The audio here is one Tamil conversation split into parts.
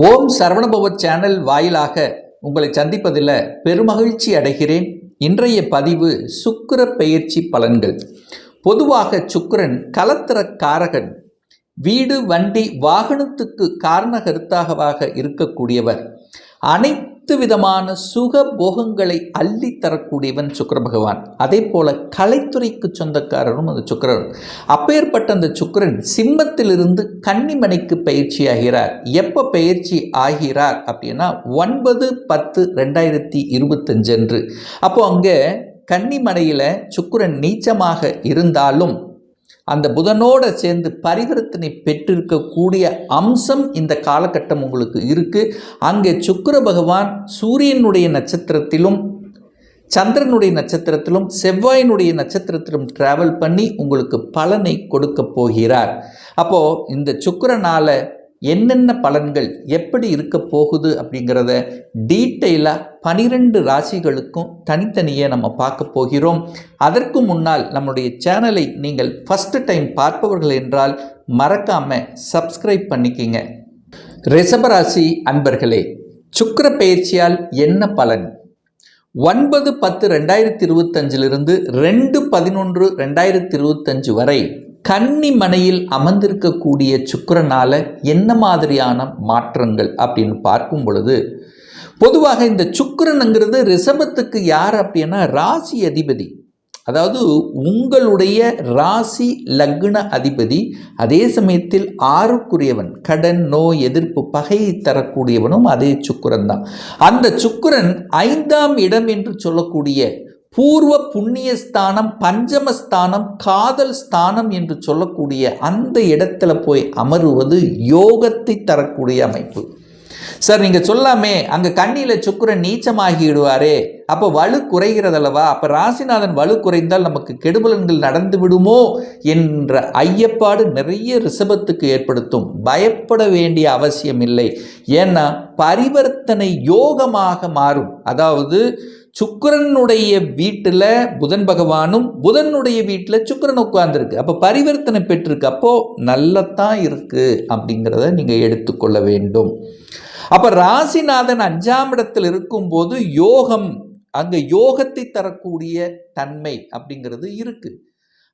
ஓம் சரவணபவ சேனல் வாயிலாக உங்களை சந்திப்பதில் பெருமகிழ்ச்சி அடைகிறேன். இன்றைய பதிவு சுக்கர பெயர்ச்சி பலன்கள். பொதுவாக சுக்கரன் கலத்திர காரகன் வீடு வண்டி வாகனத்துக்கு காரணகர்த்தாகவாக இருக்கக்கூடியவர். அனைத்து விதமான சுக போகங்களை அள்ளி தரக்கூடியவன் சுக்கிர பகவான். அதே போல கலைத்துறைக்கு சொந்தக்காரரும் அந்த சுக்கிரன் அப்பேற்பட்ட அந்த சுக்கிரன் சிம்மத்திலிருந்து கன்னிமனைக்கு பயிற்சி ஆகிறார். எப்போ பயிற்சி ஆகிறார் அப்படின்னா ஒன்பது பத்து ரெண்டாயிரத்தி இருபத்தஞ்சு அன்று. அப்போ அங்கே கன்னிமனையில் சுக்கிரன் நீச்சமாக இருந்தாலும் அந்த புதனோடு சேர்ந்து பரிவர்த்தனை பெற்றிருக்கக்கூடிய அம்சம் இந்த காலகட்டம் உங்களுக்கு இருக்குது அங்கே சுக்கிர பகவான் சூரியனுடைய நட்சத்திரத்திலும் சந்திரனுடைய நட்சத்திரத்திலும் செவ்வாயினுடைய நட்சத்திரத்திலும் டிராவல் பண்ணி உங்களுக்கு பலனை கொடுக்க போகிறார். அப்போது இந்த சுக்கிரனால என்னென்ன பலன்கள் எப்படி இருக்க போகுது அப்படிங்கிறத டீட்டெயிலாக பனிரெண்டு ராசிகளுக்கும் தனித்தனியே நம்ம பார்க்க போகிறோம். அதற்கு முன்னால் நம்முடைய சேனலை நீங்கள் ஃபஸ்ட்டு டைம் பார்ப்பவர்கள் என்றால் மறக்காமல் சப்ஸ்கிரைப் பண்ணிக்கிங்க. ரிஷபராசி அன்பர்களே சுக்கர பயிற்சியால் என்ன பலன்? ஒன்பது பத்து ரெண்டாயிரத்தி இருபத்தஞ்சிலிருந்து ரெண்டு பதினொன்று ரெண்டாயிரத்தி இருபத்தஞ்சு வரை கன்னி மனையில் அமர்ந்திருக்கக்கூடிய சுக்கிரனால என்ன மாதிரியான மாற்றங்கள் அப்படின்னு பார்க்கும் பொழுது பொதுவாக இந்த சுக்கிரனுங்கிறது ரிஷபத்துக்கு யார் அப்படின்னா ராசி அதிபதி. அதாவது உங்களுடைய ராசி லக்ன அதிபதி அதே சமயத்தில் ஆறுக்குரியவன் கடன் நோய் எதிர்ப்பு பகையை தரக்கூடியவனும் அதே சுக்கிரன் தான் அந்த சுக்கிரன் ஐந்தாம் இடம் என்று சொல்லக்கூடிய பூர்வ புண்ணியஸ்தானம் பஞ்சமஸ்தானம் காதல் ஸ்தானம் என்று சொல்லக்கூடிய அந்த இடத்துல போய் அமருவது யோகத்தை தரக்கூடிய அமைப்பு. சார் நீங்கள் சொல்லாமே அங்கே கண்ணியில் சுக்கிரன் நீச்சமாகிடுவாரே அப்போ வலு குறைகிறதல்லவா? அப்போ ராசிநாதன் வலு குறைந்தால் நமக்கு கெடுபலன்கள் நடந்து விடுமோ என்ற ஐயப்பாடு நிறைய ரிஷபத்துக்கு ஏற்படுத்தும். பயப்பட வேண்டிய அவசியம் இல்லை. ஏன்னா பரிவர்த்தனை யோகமாக மாறும். அதாவது சுக்கரனுடைய வீட்டில் புதன் பகவானும் புதனுடைய வீட்டில் சுக்கிரன் உட்கார்ந்துருக்கு. அப்போ பரிவர்த்தனை பெற்றிருக்கு. அப்போது நல்லத்தான் இருக்குது அப்படிங்கிறத நீங்கள் எடுத்துக்கொள்ள வேண்டும். அப்போ ராசிநாதன் அஞ்சாம் இடத்தில் இருக்கும்போது யோகம் அங்கே யோகத்தை தரக்கூடிய தன்மை அப்படிங்கிறது இருக்குது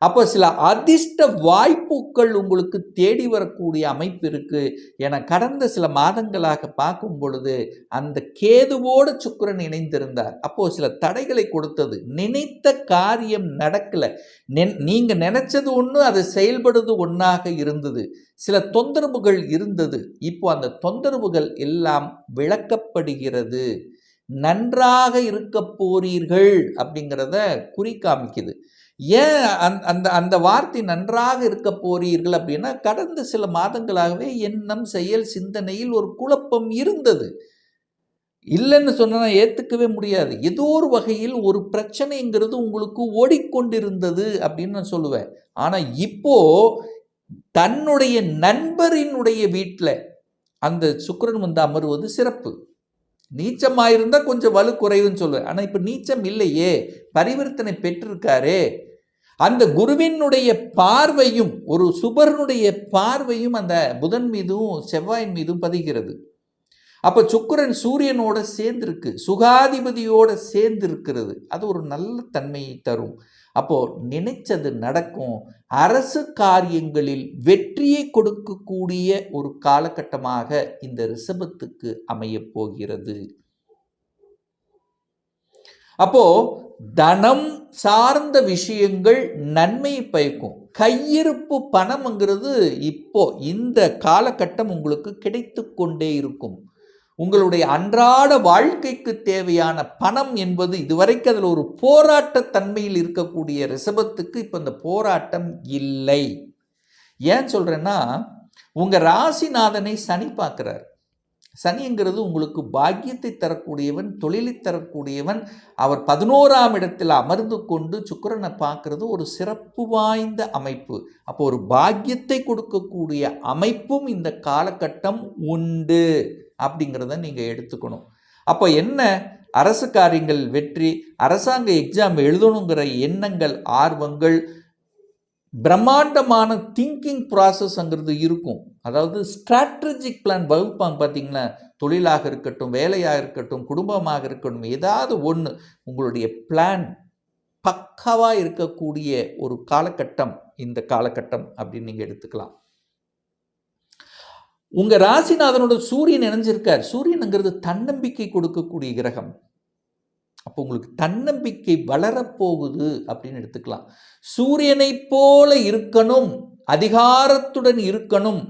அப்போ சில அதிர்ஷ்ட வாய்ப்புகள் உங்களுக்கு தேடி வரக்கூடிய அமைப்பு இருக்குது என கடந்த சில மாதங்களாக பார்க்கும் பொழுது அந்த கேதுவோடு சுக்கிரன் இணைந்திருந்தார். அப்போது சில தடைகளை கொடுத்தது. நினைத்த காரியம் நடக்கலை. நென் நீங்கள் நினச்சது ஒன்று அது செயல்படுவது ஒன்றாக இருந்தது. சில தொந்தரவுகள் இருந்தது. இப்போ அந்த தொந்தரவுகள் எல்லாம் விளக்கப்படுகிறது. நன்றாக இருக்க போறீர்கள் அப்படிங்கிறத குறிக்காமிக்குது ஏன் அந் அந்த அந்த வார்த்தை நன்றாக இருக்க போறீர்கள் அப்படின்னா கடந்த சில மாதங்களாகவே எண்ணம் செயல் சிந்தனையில் ஒரு குழப்பம் இருந்தது. இல்லைன்னு சொன்னால் ஏற்றுக்கவே முடியாது. ஏதோ ஒரு வகையில் ஒரு பிரச்சனைங்கிறது உங்களுக்கு ஓடிக்கொண்டிருந்தது அப்படின்னு நான் சொல்லுவேன். ஆனால் இப்போ தன்னுடைய நண்பரினுடைய வீட்டில் அந்த சுக்கரன் வந்து அமருவது சிறப்பு. நீச்சமாக இருந்தால் கொஞ்சம் வலு குறைவுன்னு சொல்லுவேன். ஆனால் இப்போ நீச்சம் இல்லையே. பரிவர்த்தனை பெற்றிருக்காரே. அந்த குருவினுடைய பார்வையும் ஒரு சுபரனுடைய பார்வையும் அந்த புதன் மீதும் செவ்வாயின் மீதும் பதிகிறது. அப்போ சுக்கரன் சூரியனோட சேர்ந்திருக்கு சுகாதிபதியோட சேர்ந்திருக்கிறது. அது ஒரு நல்ல தன்மையை தரும். அப்போது நினைச்சது நடக்கும். அரசு காரியங்களில் வெற்றியை கொடுக்கக்கூடிய ஒரு காலகட்டமாக இந்த ரிஷபத்துக்கு அமையப் போகிறது. அப்போ தனம் சார்ந்த விஷயங்கள் நன்மையை பயக்கும். கையிருப்பு பணம்ங்கிறது இப்போ இந்த காலகட்டம் உங்களுக்கு கிடைத்து கொண்டே இருக்கும். உங்களுடைய அன்றாட வாழ்க்கைக்கு தேவையான பணம் என்பது இதுவரைக்கும் அதில் ஒரு போராட்ட தன்மையில் இருக்கக்கூடிய ரிசபத்துக்கு இப்போ இந்த போராட்டம் இல்லை. ஏன் சொல்கிறேன்னா உங்கள் ராசிநாதனை சனி பார்க்குறாரு. சனிங்கிறது உங்களுக்கு பாக்கியத்தை தரக்கூடியவன் தொழிலை தரக்கூடியவன். அவர் பதினோராம் இடத்தில் அமர்ந்து கொண்டு சுக்கரனை பார்க்கறது ஒரு சிறப்பு வாய்ந்த அமைப்பு. அப்போ ஒரு பாக்கியத்தை கொடுக்கக்கூடிய அமைப்பும் இந்த காலகட்டம் உண்டு அப்படிங்கிறத நீங்கள் எடுத்துக்கணும். அப்போ என்ன? அரசு காரியங்கள் வெற்றி அரசாங்க எக்ஸாம் எழுதணுங்கிற எண்ணங்கள் ஆர்வங்கள் பிரம்மாண்டமான திங்கிங் ப்ராசஸ்ங்கிறது இருக்கும். அதாவது ஸ்ட்ராட்டஜிக் பிளான் வகுப்பாங்க பார்த்தீங்கன்னா தொழிலாக இருக்கட்டும் வேலையாக இருக்கட்டும் குடும்பமாக இருக்கட்டும் ஏதாவது ஒன்று உங்களுடைய பிளான் பக்காவாக இருக்கக்கூடிய ஒரு காலகட்டம் இந்த காலகட்டம் அப்படின்னு நீங்கள் எடுத்துக்கலாம். உங்கள் ராசிநாதனோட சூரியன் இணைஞ்சிருக்கார். சூரியனுங்கிறது தன்னம்பிக்கை கொடுக்கக்கூடிய கிரகம். அப்போ உங்களுக்கு தன்னம்பிக்கை வளரப்போகுது அப்படின்னு எடுத்துக்கலாம். சூரியனை போல இருக்கணும் அதிகாரத்துடன் இருக்கணும்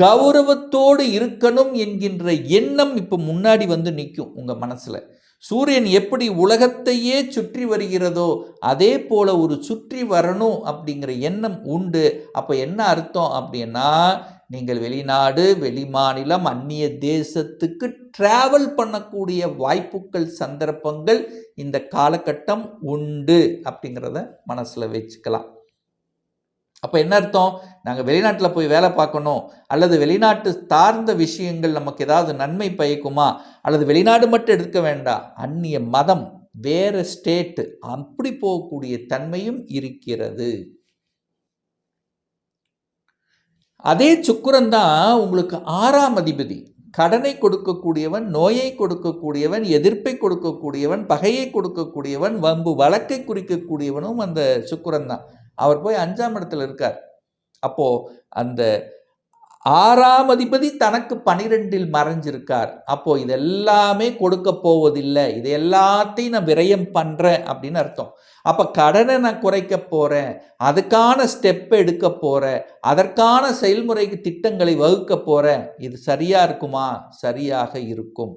கௌரவத்தோடு இருக்கணும் என்கின்ற எண்ணம் இப்போ முன்னாடி வந்து நிற்கும் உங்கள் மனசில். சூரியன் எப்படி உலகத்தையே சுற்றி வருகிறதோ அதே போல் ஒரு சுற்றி வரணும் அப்படிங்கிற எண்ணம் உண்டு. அப்போ என்ன அர்த்தம் அப்படின்னா நீங்கள் வெளிநாடு வெளிமாநிலம் அந்நிய தேசத்துக்கு டிராவல் பண்ணக்கூடிய வாய்ப்புகள் சந்தர்ப்பங்கள் இந்த காலகட்டம் உண்டு அப்படிங்கிறத மனசில் வச்சுக்கலாம். அப்போ என்ன அர்த்தம்? நாங்கள் வெளிநாட்டில் போய் வேலை பார்க்கணும் அல்லது வெளிநாட்டு சார்ந்த விஷயங்கள் நமக்கு ஏதாவது நன்மை பயக்குமா? அல்லது வெளிநாடு மட்டும் எடுக்க வேண்டாம் அந்நிய மதம் வேறு ஸ்டேட்டு அப்படி போகக்கூடிய தன்மையும் இருக்கிறது. அதே சுக்கரன் தான் உங்களுக்கு ஆறாம் அதிபதி. கடனை கொடுக்கக்கூடியவன் நோயை கொடுக்கக்கூடியவன் எதிர்ப்பை கொடுக்கக்கூடியவன் பகையை கொடுக்கக்கூடியவன் வம்பு வழக்கை குறிக்கக்கூடியவனும் அந்த சுக்கரன் தான். அவர் போய் அஞ்சாம் இடத்துல இருக்கார். அப்போது அந்த ஆறாம் அதிபதி தனக்கு பனிரெண்டில் மறைஞ்சிருக்கார். அப்போ இதெல்லாமே கொடுக்க போவதில்லை. இது எல்லாத்தையும் நான் விரயம் பண்ணுறேன் அப்படின்னு அர்த்தம். அப்போ கடனை நான் குறைக்க போகிறேன் அதுக்கான ஸ்டெப் எடுக்க போகிறேன் அதற்கான செயல்முறைக்கு திட்டங்களை வகுக்க போகிறேன் இது சரியாக இருக்குமா? சரியாக இருக்கும்.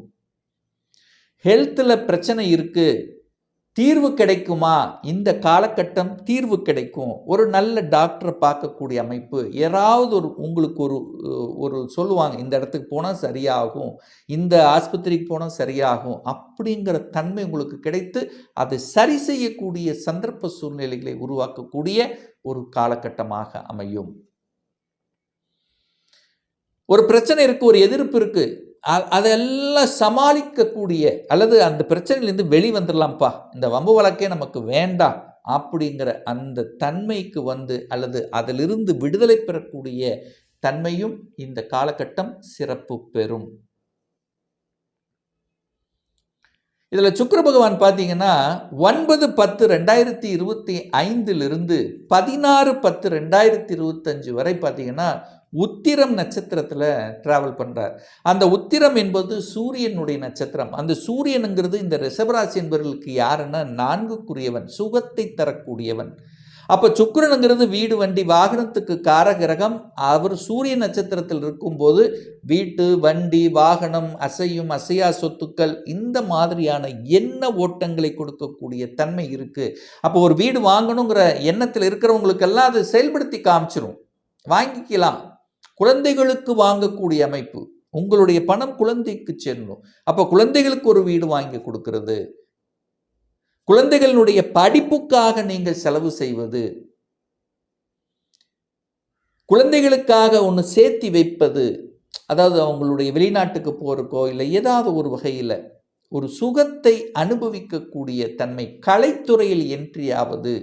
ஹெல்த்தில் பிரச்சனை இருக்குது தீர்வு கிடைக்குமா? இந்த காலகட்டம் தீர்வு கிடைக்கும். ஒரு நல்ல டாக்டரை பார்க்கக்கூடிய அமைப்பு. யாராவது ஒரு உங்களுக்கு ஒரு ஒரு சொல்லுவாங்க இந்த இடத்துக்கு போனால் சரியாகும் இந்த ஆஸ்பத்திரிக்கு போனால் சரியாகும் அப்படிங்கிற தன்மை உங்களுக்கு கிடைத்து அதை சரி செய்யக்கூடிய சந்தர்ப்ப சூழ்நிலைகளை உருவாக்கக்கூடிய ஒரு காலகட்டமாக அமையும். ஒரு பிரச்சனை இருக்குது ஒரு எதிர்ப்பு இருக்குது அதெல்லாம் சமாளிக்கக்கூடிய அல்லது அந்த பிரச்சனையிலேருந்து வெளி வந்துடலாம்ப்பா இந்த வம்பு வழக்கே நமக்கு வேண்டாம் அப்படிங்கிற அந்த தன்மைக்கு வந்து அல்லது அதிலிருந்து விடுதலை பெறக்கூடிய தன்மையும் இந்த காலகட்டம் சிறப்பு பெறும். இதில் சுக்கர பகவான் பார்த்தீங்கன்னா ஒன்பது பத்து ரெண்டாயிரத்தி இருபத்தி ஐந்திலிருந்து பதினாறு பத்து ரெண்டாயிரத்தி இருபத்தஞ்சு வரை பார்த்தீங்கன்னா உத்திரம் நட்சத்திரத்தில் ட்ராவல் பண்ணுறார் அந்த உத்திரம் என்பது சூரியனுடைய நட்சத்திரம். அந்த சூரியனுங்கிறது இந்த ரிஷபராசி என்பவர்களுக்கு யாருன்னா நான்குக்குரியவன் சுகத்தை தரக்கூடியவன். அப்போ சுக்கரனுங்கிறது வீடு வண்டி வாகனத்துக்கு காரகிரகம். அவர் சூரிய நட்சத்திரத்தில் இருக்கும்போது வீட்டு வண்டி வாகனம் அசையும் அசையா சொத்துக்கள் இந்த மாதிரியான எண்ண ஓட்டங்களை கொடுக்கக்கூடிய தன்மை இருக்குது அப்போ ஒரு வீடு வாங்கணுங்கிற எண்ணத்தில் இருக்கிறவங்களுக்கெல்லாம் அதை செயல்படுத்தி காமிச்சிரும். வாங்கிக்கலாம். குழந்தைகளுக்கு வாங்கக்கூடிய அமைப்பு உங்களுடைய பணம் குழந்தைக்கு செல்லும் அப்போ குழந்தைகளுக்கு ஒரு வீடு வாங்கி கொடுக்கறது. குழந்தைகளுடைய படிப்புக்காக நீங்கள் செலவு செய்வது. குழந்தைகளுக்காக ஒன்று சேர்த்தி வைப்பது. அதாவது அவங்களுடைய வெளிநாட்டுக்கு போகிறக்கோ இல்லை ஏதாவது ஒரு வகையில் ஒரு சுகத்தை அனுபவிக்கக்கூடிய தன்மை கலைத்துறையில் என்ட்ரியாவது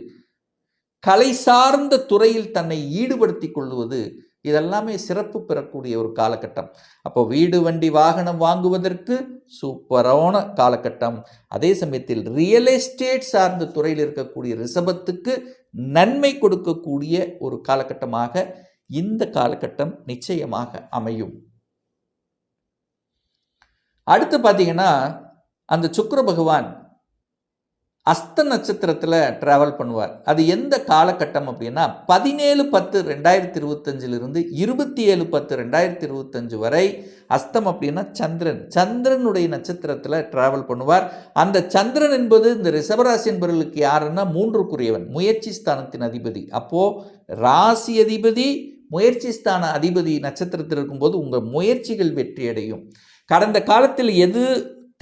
கலை சார்ந்த துறையில் தன்னை ஈடுபடுத்தி கொள்வது இதெல்லாமே சிறப்பு பெறக்கூடிய ஒரு காலகட்டம். அப்போ வீடு வண்டி வாகனம் வாங்குவதற்கு சூப்பரான காலகட்டம். அதே சமயத்தில் ரியல் எஸ்டேட் சார்ந்த துறையில் இருக்கக்கூடிய ரிசபத்துக்கு நன்மை கொடுக்கக்கூடிய ஒரு காலகட்டமாக இந்த காலகட்டம் நிச்சயமாக அமையும். அடுத்து பார்த்தீங்கன்னா அந்த சுக்கர பகவான் அஸ்த நட்சத்திரத்தில் ட்ராவல் பண்ணுவார். அது எந்த காலகட்டம் அப்படின்னா பதினேழு பத்து ரெண்டாயிரத்தி இருபத்தஞ்சிலிருந்து இருபத்தி ஏழு பத்து ரெண்டாயிரத்தி இருபத்தஞ்சு வரை அஸ்தம் அப்படின்னா சந்திரன். சந்திரனுடைய நட்சத்திரத்தில் ட்ராவல் பண்ணுவார். அந்த சந்திரன் என்பது இந்த ரிஷபராசி என்பவர்களுக்கு யாருன்னா மூன்றுக்குரியவன் முயற்சி ஸ்தானத்தின் அதிபதி. அப்போது ராசி அதிபதி முயற்சி ஸ்தான அதிபதி நட்சத்திரத்தில் இருக்கும்போது உங்கள் முயற்சிகள் வெற்றியடையும். கடந்த காலத்தில் எது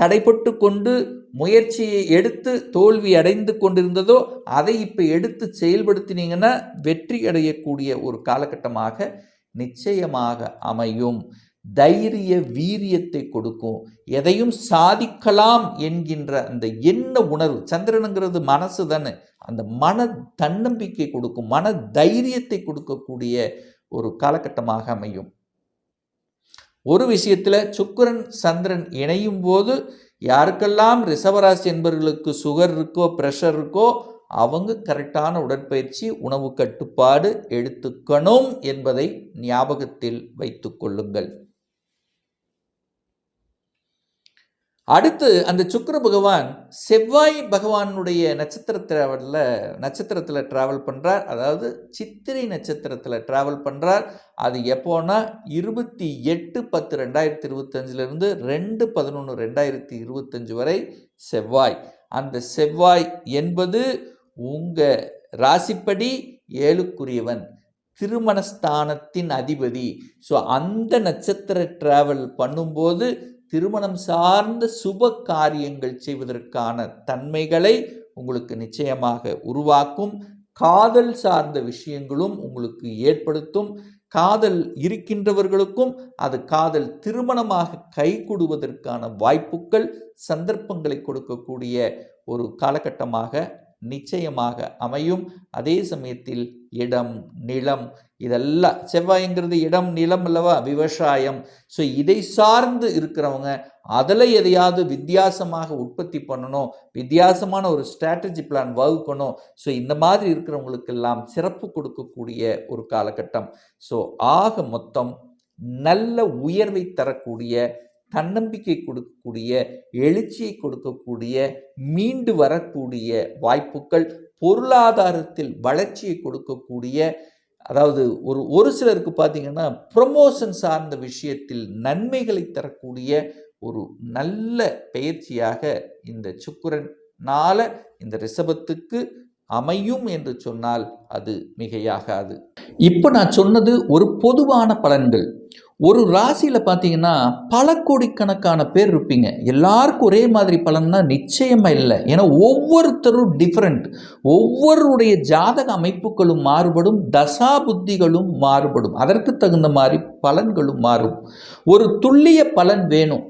தடைப்பட்டு கொண்டு முயற்சியை எடுத்து தோல்வி அடைந்து கொண்டிருந்ததோ அதை இப்போ எடுத்து செயல்படுத்தினீங்கன்னா வெற்றி அடையக்கூடிய ஒரு காலகட்டமாக நிச்சயமாக அமையும். தைரிய வீரியத்தை கொடுக்கும். எதையும் சாதிக்கலாம் என்கின்ற அந்த எண்ண உணர்வு சந்திரனுங்கிறது மனசு தானே அந்த மன தன்னம்பிக்கை கொடுக்கும் மன தைரியத்தை கொடுக்கக்கூடிய ஒரு காலகட்டமாக அமையும். ஒரு விஷயத்தில் சுக்கரன் சந்திரன் இணையும் போது யாருக்கெல்லாம் ரிஷபராசி என்பவர்களுக்கு சுகர் இருக்கோ ப்ரெஷர் இருக்கோ அவங்க கரெக்டான உடற்பயிற்சி உணவு கட்டுப்பாடு எடுத்துக்கணும் என்பதை ஞாபகத்தில் வைத்துக்கொள்ளுங்கள் அடுத்து அந்த சுக்கர பகவான் செவ்வாய் பகவானுடைய நட்சத்திர டிராவலில் நட்சத்திரத்தில் ட்ராவல் பண்ணுறார் அதாவது சித்திரை நட்சத்திரத்தில் ட்ராவல் பண்ணுறார் அது எப்போனா இருபத்தி எட்டு பத்து ரெண்டாயிரத்தி இருபத்தஞ்சிலிருந்து ரெண்டு பதினொன்று ரெண்டாயிரத்தி இருபத்தஞ்சு வரை செவ்வாய். அந்த செவ்வாய் என்பது உங்கள் ராசிப்படி ஏழுக்குரியவன் திருமணஸ்தானத்தின் அதிபதி. ஸோ அந்த நட்சத்திர டிராவல் பண்ணும்போது திருமணம் சார்ந்த சுப காரியங்கள் செய்வதற்கான தன்மைகளை உங்களுக்கு நிச்சயமாக உருவாக்கும். காதல் சார்ந்த விஷயங்களும் உங்களுக்கு ஏற்படுத்தும். காதல் இருக்கின்றவர்களுக்கும் அது காதல் திருமணமாக கைகூடுவதற்கான வாய்ப்புகள் சந்தர்ப்பங்களை கொடுக்கக்கூடிய ஒரு காலகட்டமாக நிச்சயமாக அமையும். அதே சமயத்தில் இடம் நிலம் இதெல்லாம் செவ்வாய்ங்கிறது இடம் நிலம் அல்லவா? விவசாயம். ஸோ இதை சார்ந்து இருக்கிறவங்க அதில் எதையாவது வித்தியாசமாக உற்பத்தி பண்ணணும் வித்தியாசமான ஒரு ஸ்ட்ராட்டஜி பிளான் வகுக்கணும். ஸோ இந்த மாதிரி இருக்கிறவங்களுக்கெல்லாம் சிறப்பு கொடுக்கக்கூடிய ஒரு காலகட்டம். ஸோ ஆக மொத்தம் நல்ல உயர்வை தரக்கூடிய தன்னம்பிக்கை கொடுக்கக்கூடிய எழுச்சியை கொடுக்கக்கூடிய மீண்டு வரக்கூடிய வாய்ப்புகள் பொருளாதாரத்தில் வளர்ச்சியை கொடுக்கக்கூடிய அதாவது ஒரு ஒரு சிலருக்கு பார்த்தீங்கன்னா ப்ரொமோஷன் சார்ந்த விஷயத்தில் நன்மைகளை தரக்கூடிய ஒரு நல்ல பயிற்சியாக இந்த சுக்குரனால் இந்த ரிஷபத்துக்கு அமையும் என்று சொன்னால் அது மிகையாகாது. இப்போ நான் சொன்னது ஒரு பொதுவான பலன்கள். ஒரு ராசியில் பார்த்தீங்கன்னா பல கோடிக்கணக்கான பேர் இருப்பீங்க. எல்லாருக்கும் ஒரே மாதிரி பலன்னா நிச்சயமாக இல்லை. ஏன்னா ஒவ்வொருத்தரும் டிஃப்ரெண்ட் ஒவ்வொருடைய ஜாதக அமைப்புகளும் மாறுபடும் தசா புத்திகளும் மாறுபடும். அதற்கு தகுந்த மாதிரி பலன்களும் மாறும். ஒரு துல்லிய பலன் வேணும்.